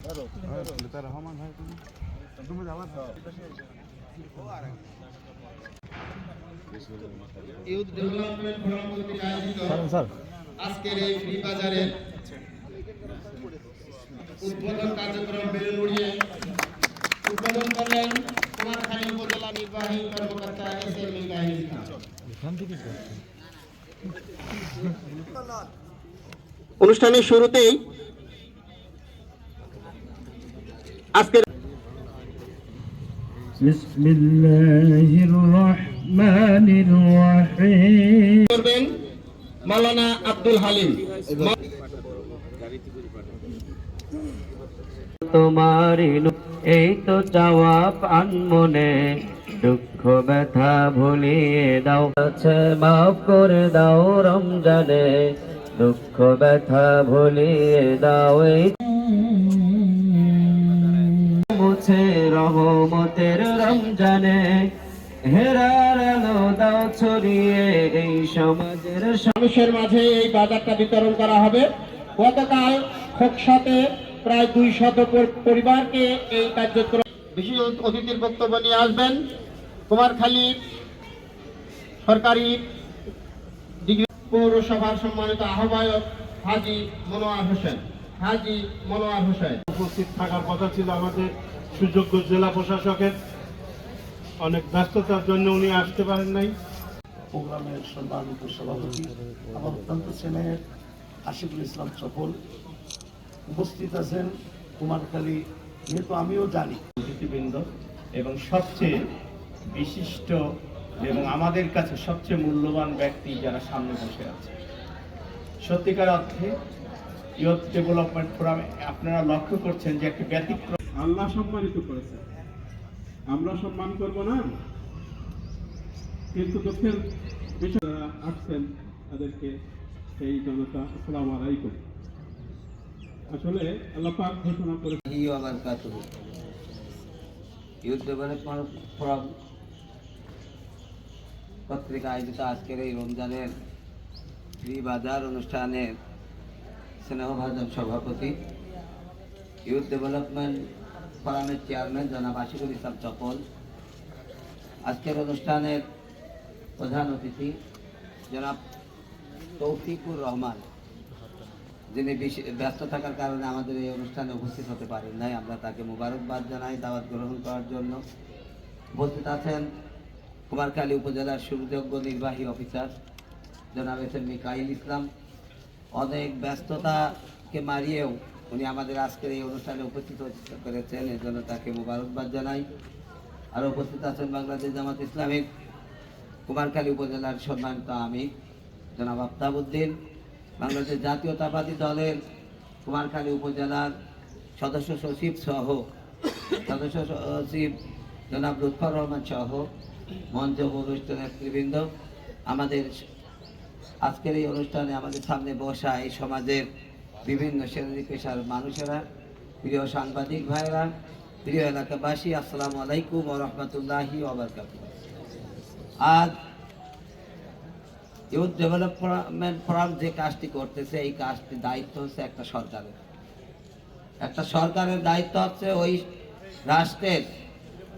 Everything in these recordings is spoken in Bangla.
রহমান ভাই তুমি তুমি যাবার ইউথ ডেভেলপমেন্ট ফোরাম কর্তৃক আয়োজিত আজকের এই ফ্রি বাজারের উদ্বোধন কার্যক্রম বেলুন উড়িয়ে উদ্বোধন করলেন কুমারখালী উপজেলা নির্বাহী কর্মকর্তা এস এম অনুষ্ঠানের শুরুতেই আজকের করবেন মালানা আব্দুল হালিম। তোমার এই তো চাওয়া পান মনে দুঃখ ব্যথা ভুলিয়ে দাও। আছে মাফ করে দাও রমজানে দুঃখ ব্যথা ভুলিয়ে দাও এই মুছে রহমতের রমজানে হেরার আলো দাও ছড়িয়ে এই সমাজের মানুষের মাঝে এই বাজারটা বিতরণ করা হবে। গতকাল খোকসাতে প্রায় দুই শত পরিবারকে এই কার্যক্রম বিশেষ অতিথির বক্তব্য নিয়ে আসবেন কুমারখালী সরকারি ডিগ্রি পৌরসভার সম্মানিত আহ্বায়ক হাজি মনোয়ার হোসেন। হাজি মনোয়ার হোসেন। উপস্থিত থাকার কথা ছিল আমাদের। সুযোগ্য জেলা প্রশাসকের অনেক ব্যস্ততার জন্য উনি আসতে পারেন নাই। প্রোগ্রামের সম্মানিত সভাপতি আমার অত্যন্ত স্নেহের আশিকুল ইসলাম সফল উপস্থিত আছেন কুমারখালী যেহেতু আমিও জানি। অতিথিবৃন্দ এবং সবচেয়ে বিশিষ্ট এবং আমাদের কাছে সবচেয়ে মূল্যবান ব্যক্তি যারা সামনে বসে আছে। সত্যিকার অর্থে ইয়থ ডেভেলপমেন্ট ফোরামে আপনারা লক্ষ্য করছেন যে একটি ব্যতিক্রম আল্লাহ সম্মানিত করেছেন আমরা সম্মান করব না, কিন্তু দুঃখের বিষয় যারা আসছেন তাদেরকে সেই জনতা। আসসালামু আলাইকুম। আসলে আল্লাহ পাক ঘোষণা করে কর্তৃক আয়োজিত আজকের এই রমজানের ফ্রি বাজার অনুষ্ঠানের স্নেহভাজন সভাপতি, ইউথ ডেভেলপমেন্ট ফোরামের চেয়ারম্যান জনাব আশিকুল ইসলাম চপল। আজকের অনুষ্ঠানের প্রধান অতিথি জনাব তৌফিকুর রহমান, যিনি ব্যস্ত থাকার কারণে আমাদের এই অনুষ্ঠানে উপস্থিত হতে পারেন নাই। আমরা তাকে মুবারকবাদ জানাই দাওয়াত গ্রহণ করার জন্য। উপস্থিত আছেন কুমারখালী উপজেলার সুযোগ্য নির্বাহী অফিসার জনাব এস এম মিকাইল ইসলাম। অনেক ব্যস্ততাকে মারিয়েও উনি আমাদের আজকের এই অনুষ্ঠানে উপস্থিত করেছেন এর জন্য তাকে মুবারকবাদ জানাই। আর উপস্থিত আছেন বাংলাদেশ জামাত ইসলামের কুমারখালী উপজেলার সম্মানিত আমি জনাব আফতাবুদ্দিন। বাংলাদেশ জাতীয়তাবাদী দলের কুমারখালী উপজেলার সদস্য সচিব সহ, সদস্য সচিব জনাব লুৎফর রহমান সহ মঞ্চ উপবিষ্ট নেতৃবৃন্দ। আমাদের আজকের এই অনুষ্ঠানে আমাদের সামনে বসা এই সমাজের বিভিন্ন শ্রেণি পেশার মানুষেরা, প্রিয় সাংবাদিক ভাইরা প্রিয় এলাকাবাসী, আসসালামু আলাইকুম ও রহমতুল্লাহি আজ ইউথ ডেভেলপমেন্ট ফোরাম যে কাজটি করতেছে, এই কাজটি দায়িত্ব হচ্ছে একটা সরকারের। একটা সরকারের দায়িত্ব হচ্ছে ওই রাষ্ট্রের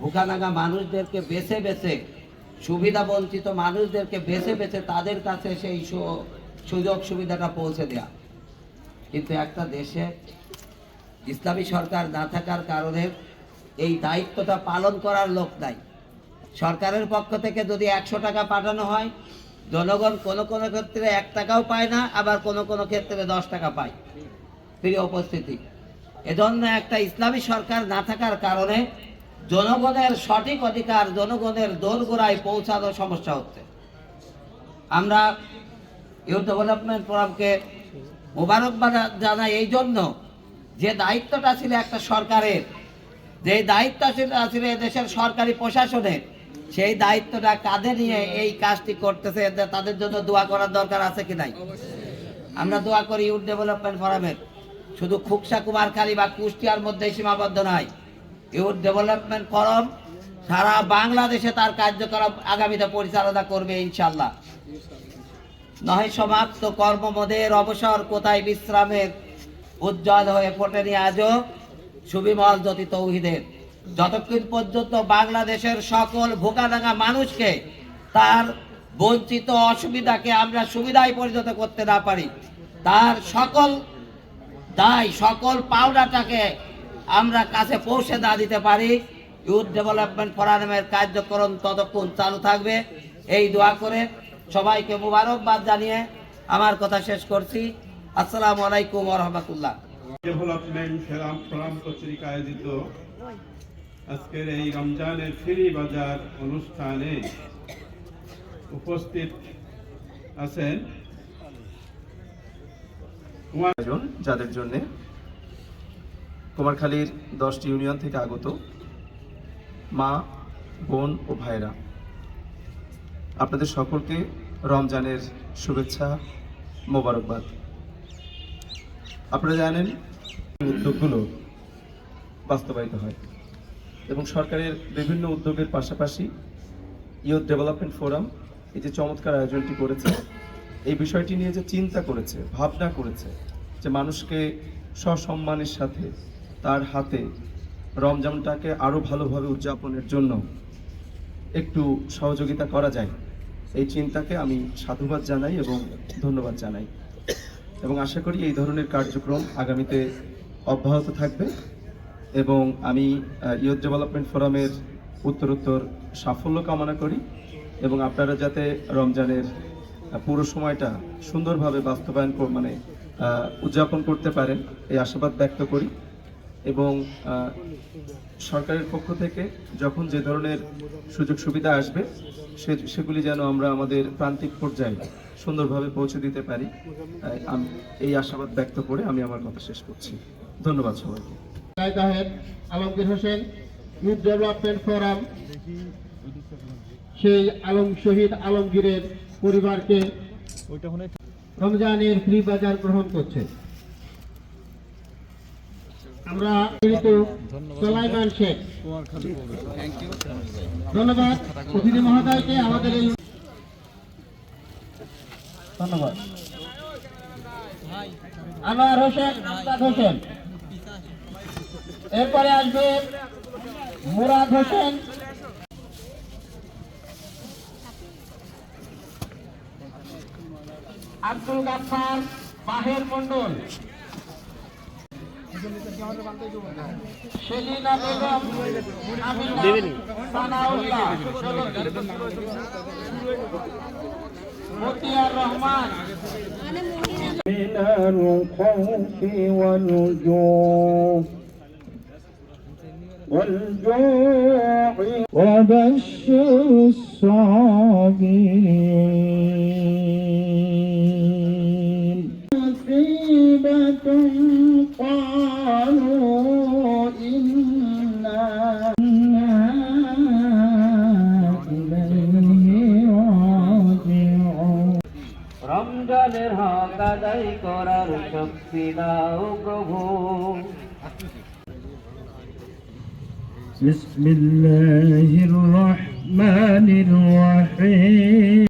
ভুকানাগা মানুষদেরকে বেছে বেছে, সুবিধা বঞ্চিত মানুষদেরকে বেছে বেছে তাদের কাছে সেই সুযোগ সুবিধাটা পৌঁছে দেওয়া কিন্তু একটা দেশে ইসলামী সরকার না থাকার কারণে এই দায়িত্বটা পালন করার লোক নাই। সরকারের পক্ষ থেকে যদি একশো টাকা পাঠানো হয়, জনগণ কোনো কোনো ক্ষেত্রে এক টাকাও পায় না, আবার কোনো কোনো ক্ষেত্রে দশ টাকা পায়। প্রিয় উপস্থিতি, এজন্য একটা ইসলামী সরকার না থাকার কারণে জনগণের সঠিক অধিকার, জনগণের দোরগোড়ায় পৌঁছানো সমস্যা হচ্ছে। আমরা ইউথ ডেভেলপমেন্ট ফোরামকে মোবারকবাদ জানাই এই জন্য যে দায়িত্বটা ছিল একটা সরকারের, যে দায়িত্ব ছিল দেশের সরকারি প্রশাসনের, সেই দায়িত্বটা কাঁধে নিয়ে এই কাজটি করতেছে। তাদের জন্য দোয়া করার দরকার আছে কি নাই? আমরা দোয়া করি ইউথ ডেভেলপমেন্ট ফোরামের শুধু খুকসা কুমারখালী বা কুষ্টিয়ার মধ্যে সীমাবদ্ধ নয়। ইউথ ডেভেলপমেন্ট ফোরাম সারা বাংলাদেশে তার কার্যকলাপ আগামীতে পরিচালনা করবে ইনশাল্লাহ নহে সমাপ্ত কর্মমদের অবসর, কোথায় বিশ্রামের উজ্জ্বল হয়ে ফোটেনি আজও সুবিমল জ্যোতি তৌহিদের। যতক্ষণ পর্যন্ত বাংলাদেশের সকল ভোকাদাঙ্গা মানুষকে তার বঞ্চিত অসুবিধাকে আমরা সুবিধায় পরিণত করতে না পারি, তার সকল দায়, সকল পাওনাটাকে আমরা কাছে পৌঁছে না দিতে পারি, ইউথ ডেভেলপমেন্ট ফোরামের কার্যক্রম ততক্ষণ চালু থাকবে। এই দোয়া করে সবাইকে মুবারকবাদ জানিয়ে আমার কথা শেষ করছি। আসসালামু আলাইকুম রহমতুল্লাহ। ডেভেলপমেন্ট ফেরাম ফোরাম কর্তৃক আয়োজিত। আজকের এই রমজানের ফ্রি বাজার অনুষ্ঠানে উপস্থিত আছেন যাদের জন্য কুমারখালীর দশটি ইউনিয়ন থেকে আগত মা, বোন ও ভাইরা আপনাদের সকলকে রমজানের শুভেচ্ছা, মোবারকবাদ। আপনারা জানেন, উদ্যোগগুলো বাস্তবায়িত হয় এবং সরকারের বিভিন্ন উদ্যোগের পাশাপাশি ইয়ুথ ডেভেলপমেন্ট ফোরাম এই যে চমৎকার আয়োজনটি করেছে, এই বিষয়টি নিয়ে যে চিন্তা করেছে, ভাবনা করেছে, যে মানুষকে সসম্মানের সাথে তার হাতে রমজানটাকে আরও ভালোভাবে উদযাপনের জন্য একটু সহযোগিতা করা যায়। এই চিন্তাকে আমি সাধুবাদ জানাই এবং ধন্যবাদ জানাই। এবং আশা করি এই ধরনের কার্যক্রম আগামীতে অব্যাহত থাকবে এবং আমি ইয়ুথ ডেভেলপমেন্ট ফোরামের উত্তরোত্তর সাফল্য কামনা করি এবং আপনারা যাতে রমজানের পুরো সময়টা সুন্দরভাবে বাস্তবায়ন মানে উদযাপন করতে পারেন, এই আশাবাদ ব্যক্ত করি। এবং সরকারের পক্ষ থেকে যখন যে ধরনের সুযোগ সুবিধা আসবে, সে, সেগুলি যেন আমরা আমাদের প্রান্তিক পর্যায়ে সুন্দরভাবে পৌঁছে দিতে পারি। আম- এই আশাবাদ ব্যক্ত করে আমি আমার কথা শেষ করছি। ধন্যবাদ সবাইকে। Alamgir Hossain, youth development forum, সেই আলম শহীদ আলমগীরের পরিবারকে রমজানের ফ্রি বাজার গ্রহণ করছে। আমরা কিন্তু সোলাইমান শেখ ধন্যবাদ। অতিথি মহোদয়কে আমাদের এই ধন্যবাদ। আনোয়ার হোসেন আমদাদ হোসেন। এরপরে আসবে মুরাদ হোসেন। আব্দুল গাফার বাহের মন্ডল সেলিনা বেগম আমিনা সানাউল্লাহ মতিয়ার রহমান من الخوف والجوع والجوع وبشر الصابرين রমজানের হক আদায় করার শক্তি দাও প্রভু بسم الله الرحمن الرحيم